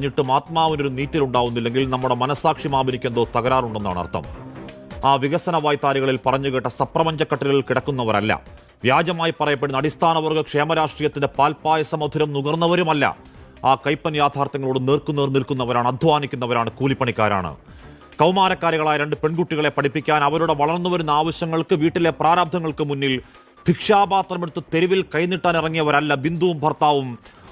ഞ്ഞിട്ടും ആത്മാവിനൊരു നീറ്റലുണ്ടാവുന്നില്ലെങ്കിൽ നമ്മുടെ മനസാക്ഷി മാപിനിക്ക് എന്തോ തകരാറുണ്ടെന്നാണ് അർത്ഥം. ആ വികസന വായ്ത്താരികളിൽ പറഞ്ഞുകേട്ട സപ്രപഞ്ചക്കട്ടിലിൽ കിടക്കുന്നവരല്ല. വ്യാജമായി പറയപ്പെടുന്ന അടിസ്ഥാനവർഗ ക്ഷേമരാഷ്ട്രീയത്തിന്റെ പാൽപ്പായസ മധുരം നുകർന്നവരുമല്ല. ആ കൈപ്പൻ യാഥാർത്ഥ്യങ്ങളോട് നേർക്കുനേർ നിൽക്കുന്നവരാണ് അധ്വാനിക്കുന്നവരാണ് കൂലിപ്പണിക്കാരാണ്. കൗമാരക്കാരികളായ രണ്ട് പെൺകുട്ടികളെ പഠിപ്പിക്കാൻ അവരുടെ വളർന്നു വരുന്ന ആവശ്യങ്ങൾക്ക് വീട്ടിലെ പ്രാരാബ്ധങ്ങൾക്ക് മുന്നിൽ ഭിക്ഷാപാത്രമെടുത്ത് തെരുവിൽ കൈനീട്ടാൻ ഇറങ്ങിയവരല്ല ബിന്ദുവും ഭർത്താവും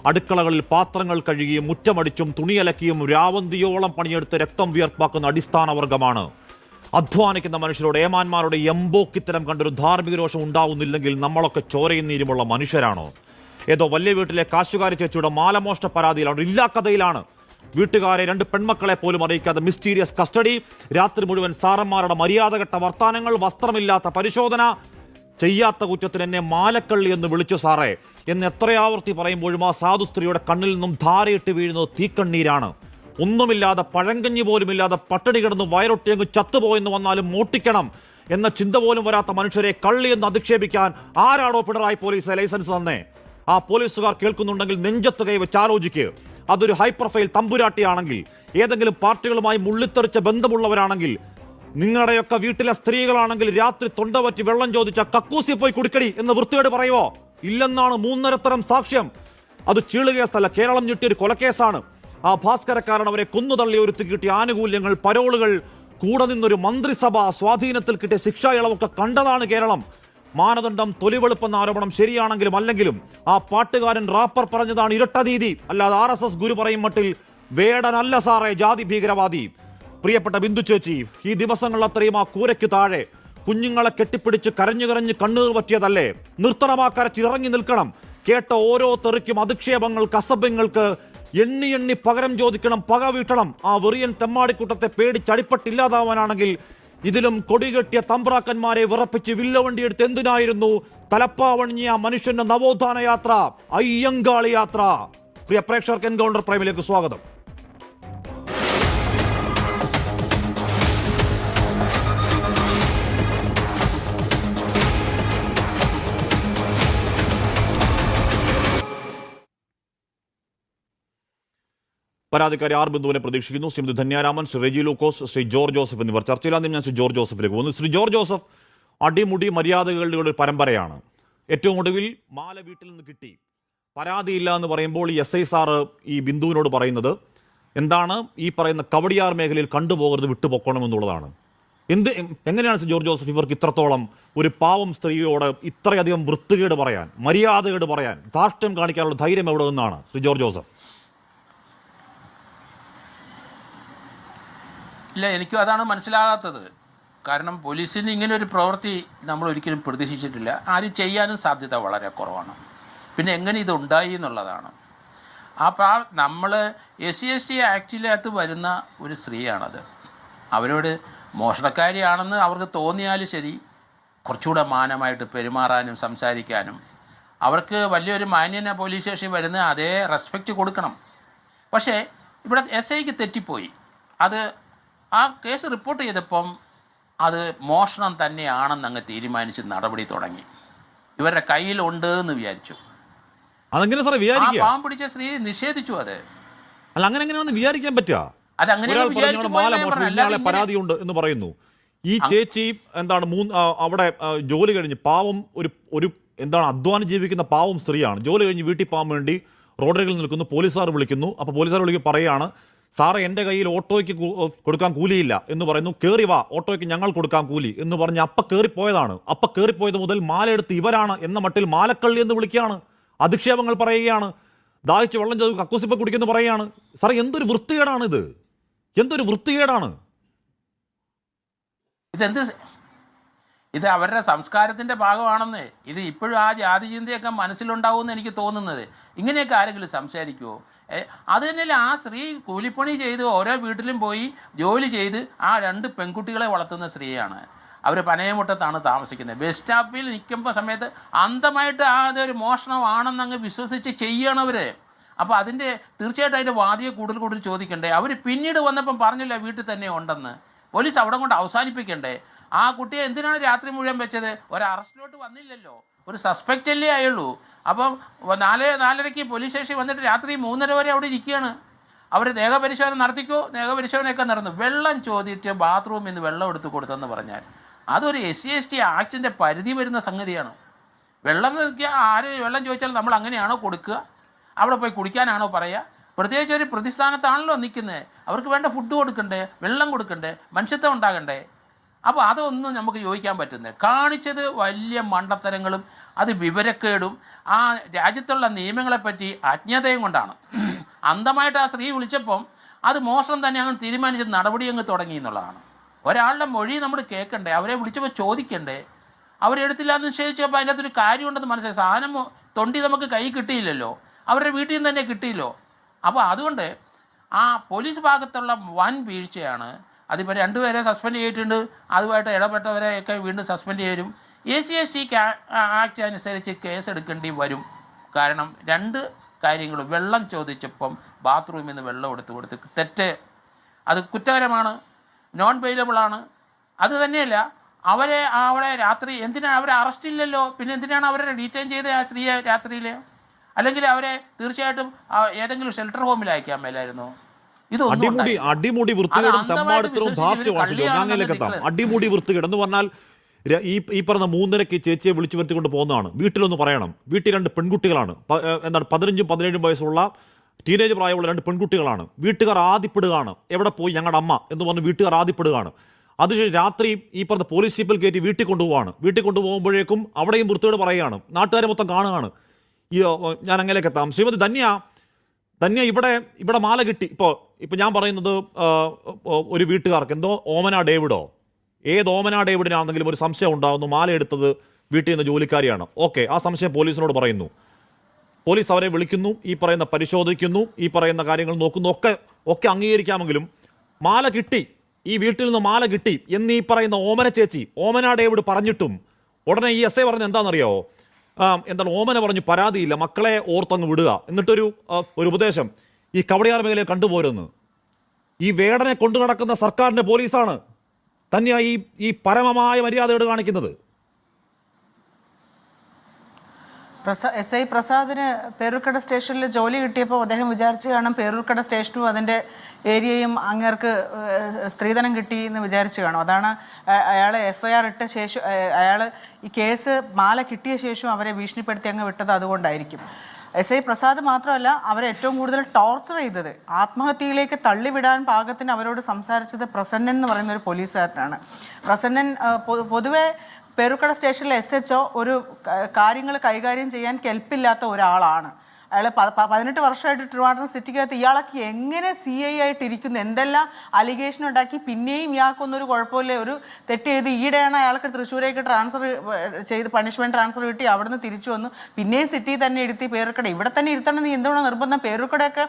അടുക്കളകളിൽ പാത്രങ്ങൾ കഴുകിയും മുറ്റമടിച്ചും തുണിയലക്കിയും രാവന്തിയോളം പണിയെടുത്ത് രക്തം വിയർപ്പാക്കുന്ന അടിസ്ഥാന വർഗമാണ് അധ്വാനിക്കുന്ന മനുഷ്യരോട് ഏമാന്മാരുടെ എംബോക്കിത്തരം കണ്ടൊരു ധാർമ്മിക രോഷം ഉണ്ടാവുന്നില്ലെങ്കിൽ നമ്മളൊക്കെ ചോരയും നീരുമുള്ള മനുഷ്യരാണോ? ഏതോ വലിയ വീട്ടിലെ കാശുകാരി ചേച്ചിയുടെ മാലമോഷ്ട പരാതിയിലാണ് ഇല്ലാ കഥയിലാണ്. വീട്ടുകാരെ രണ്ട് പെൺമക്കളെ പോലും അറിയിക്കാതെ മിസ്റ്റീരിയസ് കസ്റ്റഡി രാത്രി മുഴുവൻ സാറന്മാരുടെ മര്യാദഘട്ട വർത്താനങ്ങൾ വസ്ത്രമില്ലാത്ത പരിശോധന ചെയ്യാത്ത കുറ്റത്തിൽ എന്നെ മാലക്കള്ളി എന്ന് വിളിച്ചു സാറേ. എന്ന് എത്രയാവർത്തി പറയുമ്പോഴും ആ സാധു സ്ത്രീയുടെ കണ്ണിൽ നിന്നും ധാരയിട്ട് വീഴുന്നത് തീക്കണ്ണീരാണ്. ഒന്നുമില്ലാതെ പഴങ്കഞ്ഞി പോലുമില്ലാതെ പട്ടിണി കിടന്ന് വയറൊട്ടി അങ്ങ് ചത്തുപോയെന്ന് വന്നാലും മോട്ടിക്കണം എന്ന ചിന്ത പോലും വരാത്ത മനുഷ്യരെ കള്ളി എന്ന് അധിക്ഷേപിക്കാൻ ആരാണോ പിണറായി പോലീസ് ലൈസൻസ് തന്നേ? ആ പോലീസുകാർ കേൾക്കുന്നുണ്ടെങ്കിൽ നെഞ്ചത്ത് കൈവച്ച് ആലോചിക്ക്. അതൊരു ഹൈ പ്രൊഫൈൽ തമ്പുരാട്ടിയാണെങ്കിൽ ഏതെങ്കിലും പാർട്ടികളുമായി മുള്ളിത്തെറിച്ച ബന്ധമുള്ളവരാണെങ്കിൽ നിങ്ങളുടെയൊക്കെ വീട്ടിലെ സ്ത്രീകളാണെങ്കിൽ രാത്രി തൊണ്ടവറ്റി വെള്ളം ചോദിച്ച കക്കൂസി പോയി കുടിക്കടി എന്ന് വൃത്തികേട് പറയുവോ? ഇല്ലെന്നാണ് മൂന്നരത്തരം സാക്ഷ്യം. അത് ചീളുകേസല്ല കേരളം ഞെട്ടിയൊരു കൊലക്കേസാണ്. ആ ഭാസ്കരക്കാരൻ അവരെ കൊന്നുതള്ളി ഒരുത്തി കിട്ടിയ ആനുകൂല്യങ്ങൾ പരോളുകൾ കൂടെ നിന്നൊരു മന്ത്രിസഭ സ്വാധീനത്തിൽ കിട്ടിയ ശിക്ഷാ ഇളവൊക്കെ കണ്ടതാണ് കേരളം. മാനദണ്ഡം തൊലിവെളുപ്പെന്ന ആരോപണം ശരിയാണെങ്കിലും അല്ലെങ്കിലും ആ പാട്ടുകാരൻ റാപ്പർ പറഞ്ഞതാണ് ഇരട്ട നീതി. അല്ലാതെ ആർ എസ് എസ് ഗുരു പറയും മട്ടിൽ വേടനല്ല സാറേ ജാതി ഭീകരവാദി. പ്രിയപ്പെട്ട ബിന്ദു ചേച്ചി ഈ ദിവസങ്ങൾ അത്രയും ആ കൂരയ്ക്ക് താഴെ കുഞ്ഞുങ്ങളെ കെട്ടിപ്പിടിച്ച് കരഞ്ഞു കരഞ്ഞ് കണ്ണീർ പറ്റിയതല്ലേ നിർത്തണം കരച്ചിൽ ഇറങ്ങി നിൽക്കണം. കേട്ട ഓരോ തെറിക്കും അധിക്ഷേപങ്ങൾക്ക് അസഭ്യങ്ങൾക്ക് എണ്ണി എണ്ണി പകരം ചോദിക്കണം പക വീട്ടണം. ആ വെറിയൻ തെമ്മാടിക്കൂട്ടത്തെ പേടിച്ചടിപ്പട്ടില്ലാതാവാനാണെങ്കിൽ ഇതിലും കൊടികെട്ടിയ തമ്പ്രാക്കന്മാരെ വിറപ്പിച്ച് വില്ലവണ്ടിയെടുത്ത് എന്തിനായിരുന്നു തലപ്പാവണിഞ്ഞ മനുഷ്യന്റെ നവോത്ഥാന യാത്ര അയ്യങ്കാളി യാത്ര. പ്രിയ പ്രേക്ഷകർക്ക് എൻകൗണ്ടർ പ്രൈമിലേക്ക് സ്വാഗതം. പരാതിക്കാരി ആർ ബിന്ദുവിനെ പ്രതീക്ഷിക്കുന്നു. ശ്രീമതി ധന്യാരാമൻ ശ്രീ റെജി ലൂക്കോസ് ശ്രീ ജോർജ് ജോസഫ് എന്നിവർ. ചർച്ചയിലാണ് ഞാൻ ശ്രീ ജോർജ് ജോസഫിലേക്ക് പോകുന്നു ശ്രീ ജോർജ് ജോസഫ് അടിമുടി മര്യാദകളുടെ ഒരു പരമ്പരയാണ്. ഏറ്റവും ഒടുവിൽ മാല വീട്ടിൽ നിന്ന് കിട്ടി. പരാതിയില്ല എന്ന് പറയുമ്പോൾ എസ് ഐ സാറ് ഈ ബിന്ദുവിനോട് പറയുന്നത് എന്താണ് ഈ പറയുന്ന കവടിയാർ മേഖലയിൽ കണ്ടുപോകരുത് വിട്ടുപൊക്കണം എന്നുള്ളതാണ്. എന്ത് എങ്ങനെയാണ് ജോർജ് ജോസഫ് ഇവർക്ക് ഇത്രത്തോളം ഒരു പാവം സ്ത്രീയോട് ഇത്രയധികം വൃത്തികേട് പറയാൻ മര്യാദകേട് പറയാൻ ധാർഷ്ട്യം കാണിക്കാനുള്ള ധൈര്യം എവിടെ നിന്നാണ് ശ്രീ ജോർജ് ജോസഫ്? ഇല്ല എനിക്കും അതാണ് മനസ്സിലാകാത്തത്. കാരണം പോലീസിന് ഇങ്ങനെ ഒരു പ്രവൃത്തി നമ്മൾ ഒരിക്കലും പ്രതീക്ഷിച്ചിട്ടില്ല. ആരും ചെയ്യാനും സാധ്യത വളരെ കുറവാണ്. പിന്നെ എങ്ങനെ ഇത് ഉണ്ടായി എന്നുള്ളതാണ്. ആ പ്രാ നമ്മൾ എസ് സി എസ് ടി ആക്ടിനകത്ത് വരുന്ന ഒരു സ്ത്രീയാണത്. അവരോട് മോഷണക്കാരിയാണെന്ന് അവർക്ക് തോന്നിയാലും ശരി. കുറച്ചുകൂടെ മാനമായിട്ട് പെരുമാറാനും സംസാരിക്കാനും. അവർക്ക് വലിയൊരു മാന്യന പോലീസ് സ്റ്റേഷനിൽ വരുന്ന അതേ റെസ്പെക്റ്റ് കൊടുക്കണം. പക്ഷേ ഇവിടെ എസ് ഐക്ക് തെറ്റിപ്പോയി. അത് ആ കേസ് റിപ്പോർട്ട് ചെയ്തപ്പം അത് മോഷണം തന്നെയാണെന്ന് അങ്ങ് തീരുമാനിച്ച് നടപടി തുടങ്ങി. ഇവരുടെ കയ്യിലുണ്ട് എന്ന് വിചാരിച്ചു. അതെങ്ങനെ സാറേ വിചാരിക്കുക? പാവം പിടിച്ച സ്ത്രീ നിഷേധിച്ചു അത്. അല്ല അങ്ങനെ എങ്ങനെയാണെന്ന് വിചാരിക്കാൻ പറ്റുക? അതങ്ങനെ പരാതിയുണ്ട് എന്ന് പറയുന്നു. ഈ ചേച്ചി എന്താണ് മൂന്ന് അവിടെ ജോലി കഴിഞ്ഞ് പാവം ഒരു ഒരു എന്താണ് അധ്വാനം ജീവിക്കുന്ന പാവം സ്ത്രീയാണ്. ജോലി കഴിഞ്ഞ് വീട്ടിൽ പോകാൻ വേണ്ടി റോഡരികിൽ നിൽക്കുന്നു പോലീസുകാർ വിളിക്കുന്നു. അപ്പോൾ പോലീസുകാർ വിളിക്കുക പറയുകയാണ് സാറേ എന്റെ കയ്യിൽ ഓട്ടോയ്ക്ക് കൊടുക്കാൻ കൂലിയില്ല എന്ന് പറയുന്നു. കയറി വാ ഓട്ടോയ്ക്ക് ഞങ്ങൾ കൊടുക്കാൻ കൂലി എന്ന് പറഞ്ഞ് അപ്പ കയറിപ്പോയതാണ് അപ്പ കയറിപ്പോയത് മുതൽ മാലയെടുത്ത് ഇവരാണ് എന്ന മട്ടിൽ മാലക്കള്ളി എന്ന് വിളിക്കുകയാണ്. അധിക്ഷേപങ്ങൾ പറയുകയാണ്. ദാഹിച്ച് വെള്ളം ചോദിക്കും കക്കൂസിപ്പ കുടിക്കുന്നു പറയുകയാണ്. സാറേ എന്തൊരു വൃത്തികേടാണ് ഇത്? എന്തൊരു വൃത്തികേടാണ്? ഇതെന്ത് ഇത് അവരുടെ സംസ്കാരത്തിന്റെ ഭാഗമാണെന്ന് ഇത് ഇപ്പോഴും ആ ജാതി ചിന്തയൊക്കെ മനസ്സിലുണ്ടാവുമെന്ന് എനിക്ക് തോന്നുന്നത്. ഇങ്ങനെയൊക്കെ ആരെങ്കിലും സംസാരിക്കുമോ അത് തന്നെയല്ല ആ സ്ത്രീ കൂലിപ്പണി ചെയ്ത് ഓരോ വീട്ടിലും പോയി ജോലി ചെയ്ത് ആ രണ്ട് പെൺകുട്ടികളെ വളർത്തുന്ന സ്ത്രീയാണ്. അവർ പനയമുട്ടത്താണ് താമസിക്കുന്നത്. ബസ് സ്റ്റോപ്പിൽ നിൽക്കുമ്പോൾ സമയത്ത് അന്തമായിട്ട് ആ അതൊരു മോഷണമാണെന്ന് അങ്ങ് വിശ്വസിച്ച് ചെയ്യണം അവർ അപ്പോൾ അതിന്റെ തീർച്ചയായിട്ടും അതിന്റെ വാദിയെ കൂടുതൽ കൂടുതൽ ചോദിക്കണ്ടേ? അവർ പിന്നീട് വന്നപ്പം പറഞ്ഞില്ല വീട്ടിൽ തന്നെ ഉണ്ടെന്ന്. പോലീസ് അവിടെ കൊണ്ട് അവസാനിപ്പിക്കണ്ടേ? ആ കുട്ടിയെ എന്തിനാണ് രാത്രി മുഴുവൻ വെച്ചത്? ഒരു അറസ്റ്റിലോട്ട് വന്നില്ലല്ലോ. ഒരു സസ്പെക്റ്റ് അല്ലേ ആയുള്ളൂ. അപ്പം നാല് നാലരയ്ക്ക് പോലീസ് സ്റ്റേഷനിൽ വന്നിട്ട് രാത്രി മൂന്നര വരെ അവിടെ ഇരിക്കുകയാണ്. അവർ ദേഹപരിശോധന നടത്തിക്കോ? ദേഹപരിശോധനയൊക്കെ നടന്നു. വെള്ളം ചോദിച്ച് ബാത്റൂമിൽ നിന്ന് വെള്ളം എടുത്ത് കൊടുത്തെന്ന് പറഞ്ഞാൽ അതൊരു എസ് സി എസ് ടി ആക്ടിന്റെ പരിധി വരുന്ന സംഗതിയാണ്. വെള്ളം നോക്കിയാൽ ആര് വെള്ളം ചോദിച്ചാൽ നമ്മൾ അങ്ങനെയാണോ കൊടുക്കുക? അവിടെ പോയി കുടിക്കാനാണോ പറയുക? പ്രത്യേകിച്ച് ഒരു പ്രതിസ്ഥാനത്താണല്ലോ നിൽക്കുന്നത്. അവർക്ക് വേണ്ട ഫുഡ് കൊടുക്കണ്ടേ? വെള്ളം കൊടുക്കണ്ടേ? മനുഷ്യത്വം ഉണ്ടാകണ്ടേ? അപ്പോൾ അതൊന്നും നമുക്ക് യോജിക്കാൻ പറ്റുന്നില്ല. കാണിച്ചത് വലിയ മണ്ടത്തരങ്ങളും അത് വിവരക്കേടും ആ രാജ്യത്തുള്ള നിയമങ്ങളെപ്പറ്റി അജ്ഞതയും കൊണ്ടാണ്. അന്ധമായിട്ട് ആ സ്ത്രീ വിളിച്ചപ്പം അത് മോഷണം തന്നെ അങ്ങ് തീരുമാനിച്ച് നടപടി അങ്ങ് തുടങ്ങി എന്നുള്ളതാണ്. ഒരാളുടെ മൊഴി നമ്മൾ കേൾക്കണ്ടേ അവരെ വിളിച്ചപ്പോൾ ചോദിക്കണ്ടേ? അവരെടുത്തില്ല എന്ന് നിശ്ചയിച്ചപ്പോൾ അതിന്റെ അകത്തൊരു കാര്യമുണ്ടെന്ന് മനസ്സിലായി. സാധനം തൊണ്ടി നമുക്ക് കൈ കിട്ടിയില്ലല്ലോ? അവരുടെ വീട്ടിൽ നിന്ന് തന്നെ കിട്ടിയില്ലോ? അപ്പോൾ അതുകൊണ്ട് ആ പോലീസ് ഭാഗത്തുള്ള വൻ വീഴ്ചയാണ് അതിപ്പോൾ രണ്ടുപേരെ സസ്പെൻഡ് ചെയ്തിട്ടുണ്ട്. അതുമായിട്ട് ഇടപെട്ടവരെയൊക്കെ വീണ്ടും സസ്പെൻഡ് ചെയ്യും A C S C act അനുസരിച്ച് കേസ് എടുക്കേണ്ടി വരും. കാരണം രണ്ട് കാര്യങ്ങൾ വെള്ളം ചോദിച്ചപ്പം ബാത്റൂമിൽ നിന്ന് വെള്ളം എടുത്തു കൊടുത്ത് തെറ്റ്. അത് കുറ്റകരമാണ്. നോൺ ആണ്. അത് തന്നെയല്ല അവരെ അവളെ രാത്രി എന്തിനാണ് അവരെ അറസ്റ്റ് ഇല്ലല്ലോ? പിന്നെ എന്തിനാണ് അവരെ ഡീറ്റെയിൻ ചെയ്ത് ആ സ്ത്രീയെ രാത്രിയിൽ അല്ലെങ്കിൽ അവരെ തീർച്ചയായിട്ടും ഏതെങ്കിലും ഷെൽട്ടർ ഹോമിൽ അയക്കാൻ മേലായിരുന്നു? അടിമുടി അടിമുടി വൃത്തികേടും തെമ്മാടിത്തരവും ധാർഷ്ട്യ കള്ളിയാണെന്ന് ഞാനിലേക്ക് എത്താം അടിമുടി വൃത്തികേട് എന്ന് പറഞ്ഞാൽ ഈ ഈ പറഞ്ഞ മൂന്നരയ്ക്ക് ചേച്ചിയെ വിളിച്ചു വരുത്തിക്കൊണ്ട് പോകുന്നതാണ്. വീട്ടിലൊന്ന് പറയണം. വീട്ടിൽ രണ്ട് പെൺകുട്ടികളാണ്. എന്താണ് പതിനഞ്ചും പതിനേഴും വയസ്സുള്ള ടീനേജ് പ്രായമുള്ള രണ്ട് പെൺകുട്ടികളാണ്. വീട്ടുകാർ ആദ്യപ്പെടുകയാണ് എവിടെ പോയി ഞങ്ങളുടെ അമ്മ എന്ന് പറഞ്ഞ് വീട്ടുകാർ ആദ്യപ്പെടുകയാണ് അതിനുശേഷം രാത്രി ഈ പറഞ്ഞ പോലീസ് ജീപ്പിൽ കയറ്റി വീട്ടിൽ കൊണ്ടുപോവാണ്. വീട്ടിൽ കൊണ്ടുപോകുമ്പോഴേക്കും അവിടെയും വൃത്തിയോട് പറയുകയാണ്. നാട്ടുകാരെ മൊത്തം കാണുകയാണ്. ഈ ഞാൻ അങ്ങനെയൊക്കെ എത്താം ശ്രീമതി ധന്യ തന്നെ ഇവിടെ ഇവിടെ മാല കിട്ടി. ഇപ്പോൾ ഇപ്പോൾ ഞാൻ പറയുന്നത് ഒരു വീട്ടുകാർക്ക് എന്തോ ഓമന ഡേവിഡോ? ഏത് ഓമന ഡേവിഡിനാണെങ്കിലും ഒരു സംശയം ഉണ്ടാകുന്നു മാല എടുത്തത് വീട്ടിൽ നിന്ന് ജോലിക്കാരിയാണ്. ഓക്കെ ആ സംശയം പോലീസിനോട് പറയുന്നു. പോലീസ് അവരെ വിളിക്കുന്നു ഈ പറയുന്ന പരിശോധിക്കുന്നു ഈ പറയുന്ന കാര്യങ്ങൾ നോക്കുന്നു. ഒക്കെ ഒക്കെ അംഗീകരിക്കാമെങ്കിലും മാല കിട്ടി. ഈ വീട്ടിൽ നിന്ന് മാല കിട്ടി. എന്ന് ഈ പറയുന്ന ഓമന ചേച്ചി ഓമന ഡേവിഡ് പറഞ്ഞിട്ടും ഉടനെ ഈ എസ് ഐ പറഞ്ഞ എന്താണെന്നറിയോ ആ, എന്താണ് ഓമന പറഞ്ഞു പരാതിയില്ല മക്കളെ ഓർത്തങ്ങ് വിടുക. എന്നിട്ടൊരു ഒരു ഉപദേശം. ഈ കവടിയാർ മേഖലയിൽ കണ്ടുപോരുന്നു. ഈ വേടനെ കൊണ്ടു നടക്കുന്ന സർക്കാരിന്റെ പോലീസാണ് തന്നെയാ ഈ ഈ പരമമായ മര്യാദയോട് കാണിക്കുന്നത്. എസ് ഐ പ്രസാദിന് പേരൂർക്കട സ്റ്റേഷനിൽ ജോലി കിട്ടിയപ്പോൾ അദ്ദേഹം വിചാരിച്ചു കാണും പേരൂർക്കട സ്റ്റേഷനും അതിന്റെ ഏരിയയും അങ്ങേർക്ക് സ്ത്രീധനം കിട്ടി എന്ന് വിചാരിച്ചു കാണും. അതാണ് അയാൾ എഫ് ഐ ആർ ഇട്ട ശേഷം അയാൾ ഈ കേസ് മാല കിട്ടിയ ശേഷം അവരെ ഭീഷണിപ്പെടുത്തി അങ്ങ് വിട്ടത് അതുകൊണ്ടായിരിക്കും. എസ് ഐ പ്രസാദ് മാത്രമല്ല അവരെ ഏറ്റവും കൂടുതൽ ടോർച്ചർ ചെയ്തത് ആത്മഹത്യയിലേക്ക് തള്ളിവിടാൻ പാകത്തിന് അവരോട് സംസാരിച്ചത് പ്രസന്നൻ എന്ന് പറയുന്ന ഒരു പോലീസുകാരനാണ്. പ്രസന്നൻ പൊതുവെ പേരുക്കട സ്റ്റേഷനിലെ എസ് എച്ച് ഒരു കാര്യങ്ങൾ കൈകാര്യം ചെയ്യാൻ കെൽപ്പില്ലാത്ത ഒരാളാണ്. അയാൾ പതിനെട്ട് വർഷമായിട്ട് ട്രിവാൻഡ്രം സിറ്റിക്കകത്ത് ഇയാളൊക്കെ എങ്ങനെ സി ഐ ആയിട്ട് ഇരിക്കുന്നു? എന്തെല്ലാം അലിഗേഷൻ ഉണ്ടാക്കി? പിന്നെയും ഇയാൾക്കൊന്നൊരു ഒരു കുഴപ്പമില്ല. ഒരു തെറ്റ് ചെയ്ത് ഈയിടെയാണ് അയാൾക്ക് തൃശ്ശൂരേക്ക് ട്രാൻസ്ഫർ ചെയ്ത് പണിഷ്മെന്റ് ട്രാൻസ്ഫർ കിട്ടി. അവിടുന്ന് തിരിച്ചു വന്നു. പിന്നെയും സിറ്റി തന്നെ ഇരുത്തി പേരുക്കട. ഇവിടെ തന്നെ ഇരുത്തണം നീ എന്തുകൊണ്ട് നിർബന്ധം? പേരുക്കടയൊക്കെ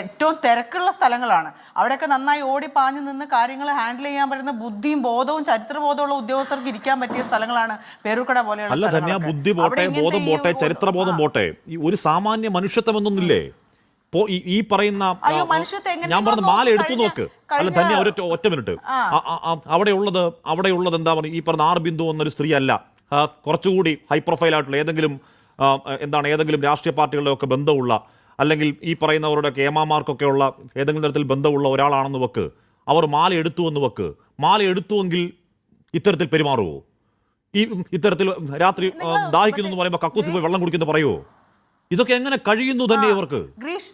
ഏറ്റവും തിരക്കുള്ള സ്ഥലങ്ങളാണ്. അവിടെയൊക്കെ നന്നായി ഓടി പാഞ്ഞു നിന്ന് കാര്യങ്ങൾ ഹാൻഡിൽ ചെയ്യാൻ പറ്റുന്ന ബുദ്ധിയും ബോധവും ചരിത്രബോധമുള്ള ഉദ്യോഗസ്ഥർക്ക് ഇരിക്കാൻ പറ്റിയ സ്ഥലങ്ങളാണ് പേരുക്കട പോലെയുള്ള ബുദ്ധി പോട്ടെ ബോധം പോട്ടെ ചരിത്രബോധം. പോട്ടെ. ഒരു സാമാന്യ മനുഷ്യത്വം എന്നൊന്നില്ലേ പോ- ഈ- പറയുന്ന മനുഷ്യത്വം ഞാൻ പറഞ്ഞ മാല എടുത്തു നോക്ക്. അല്ല ധന്യ തന്നെ ഒരൊറ്റ ഒറ്റ മിനിറ്റ്. അവിടെയുള്ളത് അവിടെയുള്ളത് എന്താ പറയുക? ഈ പറഞ്ഞ ആർ ബിന്ദു എന്നൊരു സ്ത്രീ അല്ല കുറച്ചുകൂടി ഹൈ പ്രൊഫൈൽ ആയിട്ടുള്ള ഏതെങ്കിലും എന്താണ് ഏതെങ്കിലും രാഷ്ട്രീയ പാർട്ടികളുടെ ഒക്കെ ബന്ധമുള്ള അല്ലെങ്കിൽ ഈ പറയുന്നവരുടെ കേമാമാർക്കൊക്കെ ഉള്ള ഏതെങ്കിലും തരത്തിൽ ബന്ധമുള്ള ഒരാളാണെന്ന് വെക്ക്. അവർ മാല എടുത്തു എന്ന് വെക്ക്. മാല എടുത്തുവെങ്കിൽ ഇത്തരത്തിൽ പെരുമാറുമോ ഈ ഇത്തരത്തിൽ രാത്രി ദാഹിക്കുന്നു എന്ന് പറയുമ്പോൾ കക്കൂസിൽ പോയി വെള്ളം കുടിക്കുന്നു പറയുമോ ഇതൊക്കെ എങ്ങനെ കഴിയുന്നു തന്നെ ഇവർക്ക്? ഗ്രീഷ്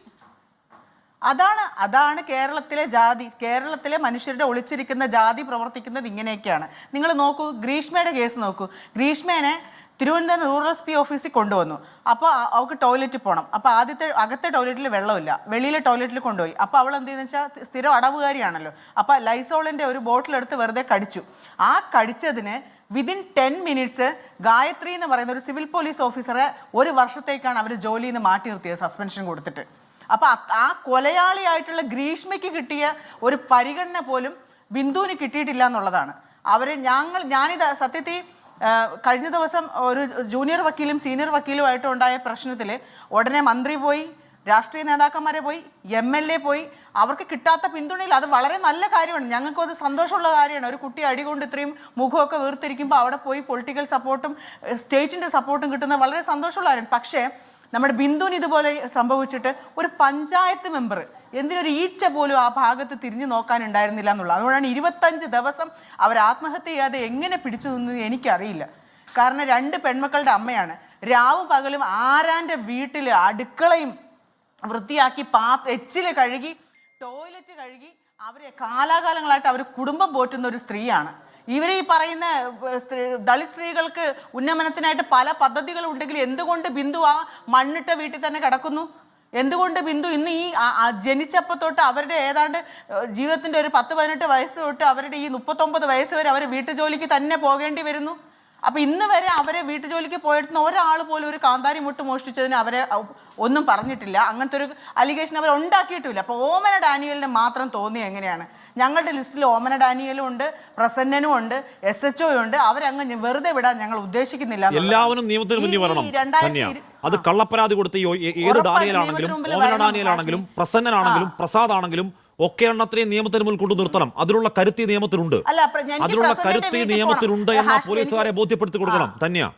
അതാണ് അതാണ് കേരളത്തിലെ ജാതി കേരളത്തിലെ മനുഷ്യരുടെ ഒളിച്ചിരിക്കുന്ന ജാതി പ്രവർത്തിക്കുന്നത് ഇങ്ങനെയൊക്കെയാണ്. നിങ്ങൾ നോക്കൂ ഗ്രീഷ്മയുടെ കേസ് നോക്കൂ. ഗ്രീഷ്മേനെ തിരുവനന്തപുരം റൂറൽ എസ് പി ഓഫീസിൽ കൊണ്ടുവന്നു. അപ്പോൾ അവൾക്ക് ടോയ്ലറ്റിൽ പോകണം അപ്പോൾ ആദ്യത്തെ അകത്തെ ടോയ്ലറ്റിൽ വെള്ളമില്ല. വെളിയിലെ ടോയ്ലറ്റിൽ കൊണ്ടുപോയി. അപ്പോൾ അവൾ എന്ത് ചെയ്യുന്ന വെച്ചാൽ സ്ഥിരം അടവുകാരിയാണല്ലോ. അപ്പോൾ ലൈസോളിന്റെ ഒരു ബോട്ടിലെടുത്ത് വെറുതെ കടിച്ചു. ആ കടിച്ചതിന് വിതിൻ ടെൻ മിനിറ്റ്സ് ഗായത്രി എന്ന് പറയുന്ന ഒരു സിവിൽ പോലീസ് ഓഫീസറെ ഒരു വർഷത്തേക്കാണ് അവർ ജോലിയിൽ നിന്ന് മാറ്റി നിർത്തിയത് സസ്പെൻഷൻ കൊടുത്തിട്ട്. അപ്പൊ അ- ആ കൊലയാളിയായിട്ടുള്ള ഗ്രീഷ്മയ്ക്ക് കിട്ടിയ ഒരു പരിഗണന പോലും ബിന്ദുവിന് കിട്ടിയിട്ടില്ല എന്നുള്ളതാണ്. അവർ ഞങ്ങൾ ഞാനിത് സത്യത്തിൽ കഴിഞ്ഞ ദിവസം ഒരു ജൂനിയർ വക്കീലും സീനിയർ വക്കീലുമായിട്ടുണ്ടായ പ്രശ്നത്തിൽ ഉടനെ മന്ത്രി പോയി രാഷ്ട്രീയ നേതാക്കന്മാരെ പോയി എം എൽ എ പോയി. അവർക്ക് കിട്ടാത്ത പിന്തുണയിൽ അത് വളരെ നല്ല കാര്യമാണ്. ഞങ്ങൾക്കും അത് സന്തോഷമുള്ള കാര്യമാണ്. ഒരു കുട്ടി അടികൊണ്ട് ഇത്രയും മുഖമൊക്കെ വീർത്തിരിക്കുമ്പോൾ അവിടെ പോയി പൊളിറ്റിക്കൽ സപ്പോർട്ടും സ്റ്റേറ്റിന്റെ സപ്പോർട്ടും കിട്ടുന്ന വളരെ സന്തോഷമുള്ള കാര്യമാണ്. പക്ഷേ നമ്മുടെ ബിന്ദുവിന് ഇതുപോലെ സംഭവിച്ചിട്ട് ഒരു പഞ്ചായത്ത് മെമ്പർ എന്തിനൊരു ഈച്ച പോലും ആ ഭാഗത്ത് തിരിഞ്ഞു നോക്കാനുണ്ടായിരുന്നില്ല എന്നുള്ളത് അതുകൊണ്ടാണ് ഇരുപത്തഞ്ച് ദിവസം അവർ ആത്മഹത്യ ചെയ്യാതെ എങ്ങനെ പിടിച്ചു നിന്നത് എനിക്കറിയില്ല. കാരണം രണ്ട് പെൺമക്കളുടെ അമ്മയാണ്. രാവും പകലും ആരാന്റെ വീട്ടിൽ അടുക്കളയും വൃത്തിയാക്കി പാ എച്ചിൽ കഴുകി ടോയ്ലറ്റ് കഴുകി അവരെ കാലാകാലങ്ങളായിട്ട് അവർ കുടുംബം പോറ്റുന്ന ഒരു സ്ത്രീയാണ്. ഇവർ ഈ പറയുന്ന സ്ത്രീ- ദളിത് സ്ത്രീകൾക്ക് ഉന്നമനത്തിനായിട്ട് പല പദ്ധതികളും ഉണ്ടെങ്കിൽ എന്തുകൊണ്ട് ബിന്ദു ആ മണ്ണിട്ട വീട്ടിൽ തന്നെ കിടക്കുന്നു? എന്തുകൊണ്ട് ബിന്ദു ഇന്ന് ഈ ജനിച്ചപ്പോൾ തൊട്ട് അവരുടെ ഏതാണ്ട് ജീവിതത്തിന്റെ ഒരു പത്ത് പതിനെട്ട് വയസ്സ് തൊട്ട് അവരുടെ ഈ മുപ്പത്തൊമ്പത് വയസ്സ് വരെ അവർ വീട്ടുജോലിക്ക് തന്നെ പോകേണ്ടി വരുന്നു? അപ്പൊ ഇന്ന് വരെ അവരെ വീട്ടുജോലിക്ക് പോയിരുന്ന ഒരാൾ പോലും ഒരു കാന്താരി മുട്ട് മോഷ്ടിച്ചതിന് അവരെ ഒന്നും പറഞ്ഞിട്ടില്ല. അങ്ങനത്തെ ഒരു അലിഗേഷൻ അവർ ഉണ്ടാക്കിയിട്ടില്ല അപ്പൊ ഓമന ഡാനിയലിന് മാത്രം തോന്നി എങ്ങനെയാണ്? ഞങ്ങളുടെ ലിസ്റ്റിൽ ഓമന ഡാനിയലും ഉണ്ട് പ്രസന്നനും ഉണ്ട് എസ് എച്ച് ഒ ഉണ്ട്. അവരങ്ങ് വെറുതെ വിടാൻ ഞങ്ങൾ ഉദ്ദേശിക്കുന്നില്ല എല്ലാവരും നിയമത്തിന് മുന്നിൽ വരണം. തന്നെയാ അത് കള്ളപ്പരാതി കൊടുത്ത് ഏത് ഡാനിയൽ ഡാനിയലാണെങ്കിലും ഓമന ഡാനിയൽ ഡാനിയലാണെങ്കിലും. പ്രസന്നനാണെങ്കിലും പ്രസാദ് ആണെങ്കിലും ഒക്കെ എണ്ണത്തിനെയും നിയമത്തിന് മുന്നിൽ കൊണ്ടു നിർത്തണം. അതിനുള്ള കരുത്തി നിയമത്തിലുണ്ട് അതിനുള്ള കരുത്തി നിയമത്തിലുണ്ട് എന്ന് പോലീസുകാരെ ബോധ്യപ്പെടുത്തി കൊടുക്കണം തന്നെയാ.